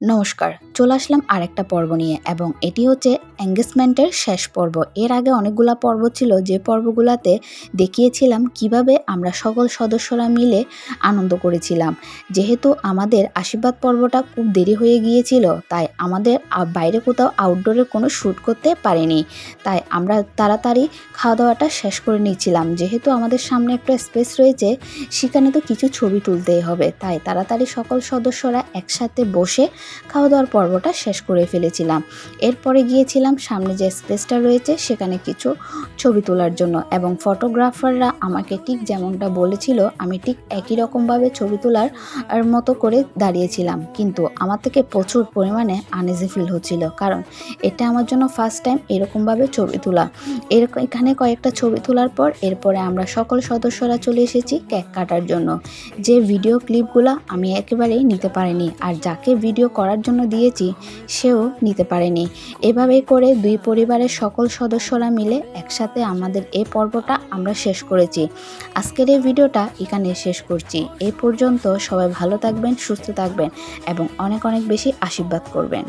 নমস্কার। চলে আসলাম আরেকটা পর্ব নিয়ে এবং এটি হচ্ছে এঙ্গেজমেন্টের শেষ পর্ব। এর আগে অনেকগুলা পর্ব ছিল, যে পর্বগুলাতে দেখিয়েছিলাম কীভাবে আমরা সকল সদস্যরা মিলে আনন্দ করেছিলাম। যেহেতু আমাদের আশীর্বাদ পর্বটা খুব দেরি হয়ে গিয়েছিল, তাই আমাদের বাইরে কোথাও আউটডোরে কোনো শ্যুট করতে পারিনি। তাই আমরা তাড়াতাড়ি খাওয়া দাওয়াটা শেষ করে নিয়েছিলাম। যেহেতু আমাদের সামনে একটা স্পেস রয়েছে, সেখানে তো কিছু ছবি তুলতেই হবে। তাই তাড়াতাড়ি সকল সদস্যরা একসাথে বসে খাওয়া দাওয়ার পর্বটা শেষ করে ফেলেছিলাম। এরপরে গিয়েছিলাম, সামনে যে স্পেসটা রয়েছে সেখানে কিছু ছবি তোলার জন্য এবং ফটোগ্রাফাররা আমাকে ঠিক যেমনটা বলেছিল, আমি ঠিক একই রকমভাবে ছবি তোলার মতো করে দাঁড়িয়েছিলাম। কিন্তু আমার থেকে প্রচুর পরিমাণে আনইজি ফিল হচ্ছিল, কারণ এটা আমার জন্য ফার্স্ট টাইম এরকমভাবে ছবি তোলা। এর এখানে কয়েকটা ছবি তোলার পর এরপরে আমরা সকল সদস্যরা চলে এসেছি কেক কাটার জন্য। যে ভিডিও ক্লিপগুলো আমি একেবারেই নিতে পারিনি, আর যাকে ভিডিও করার জন্য দিয়েছি সেও নিতে পারেনি। এভাবে করে দুই পরিবারের সকল সদস্যরা মিলে একসাথে আমাদের এ পর্বটা আমরা শেষ করেছি। আজকের এই ভিডিওটা এখানে শেষ করছি। এ পর্যন্ত সবাই ভালো থাকবেন, সুস্থ থাকবেন এবং অনেক অনেক বেশি আশীর্বাদ করবেন।